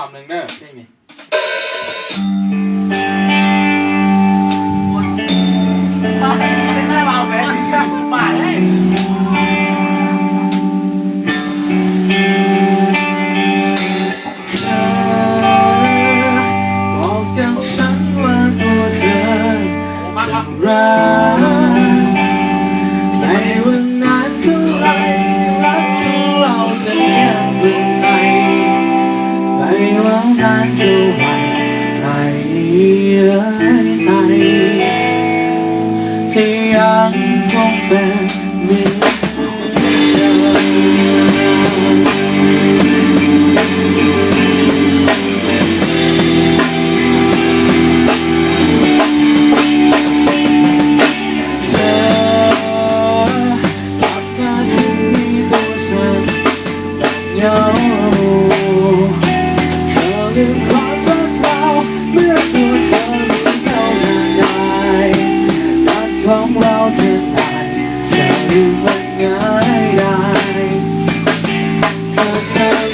อบหนึ่งเด้อเพลงมไม่เอาแสนบาทให้บอกกับฉันว่าตัวเธอจะรัก นานเท่าไรใจเอ่ยใจที่ยังคงเป็น Gracias.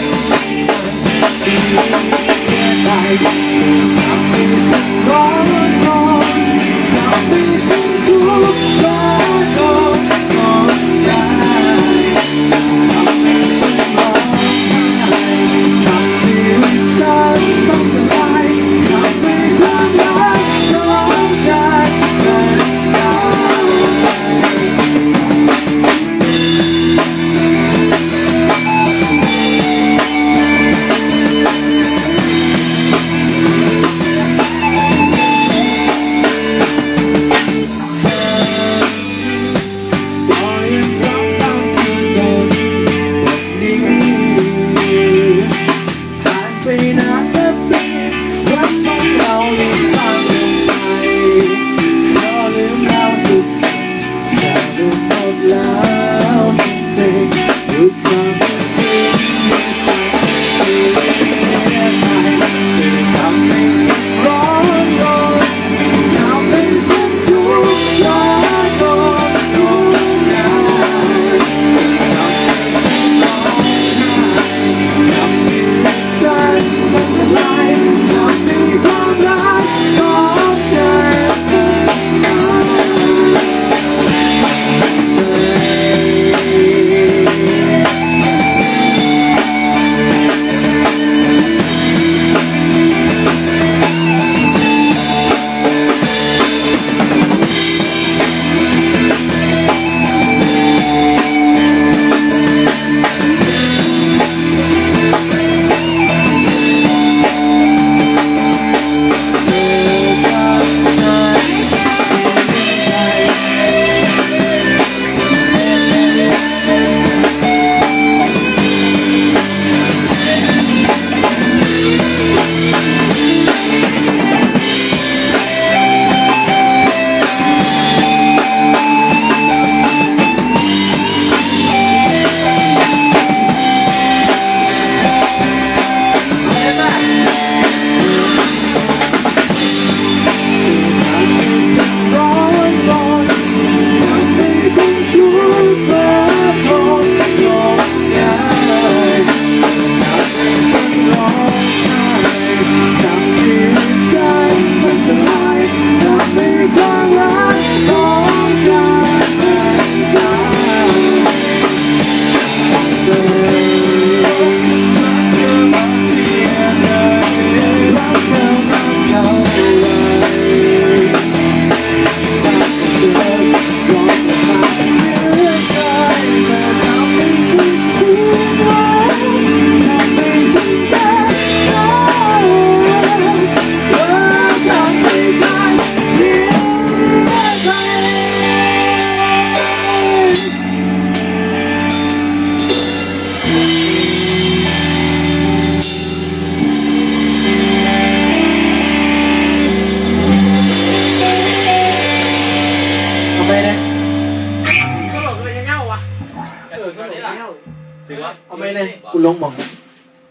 ถือว่าเอาไม่เลยกูลงหมอง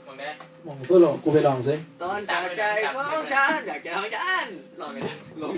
มองแด้หมองตัวหลอกกูไปลองซิ ตอนจากใจของฉันอยากเจอของฉันลองไปดิลอง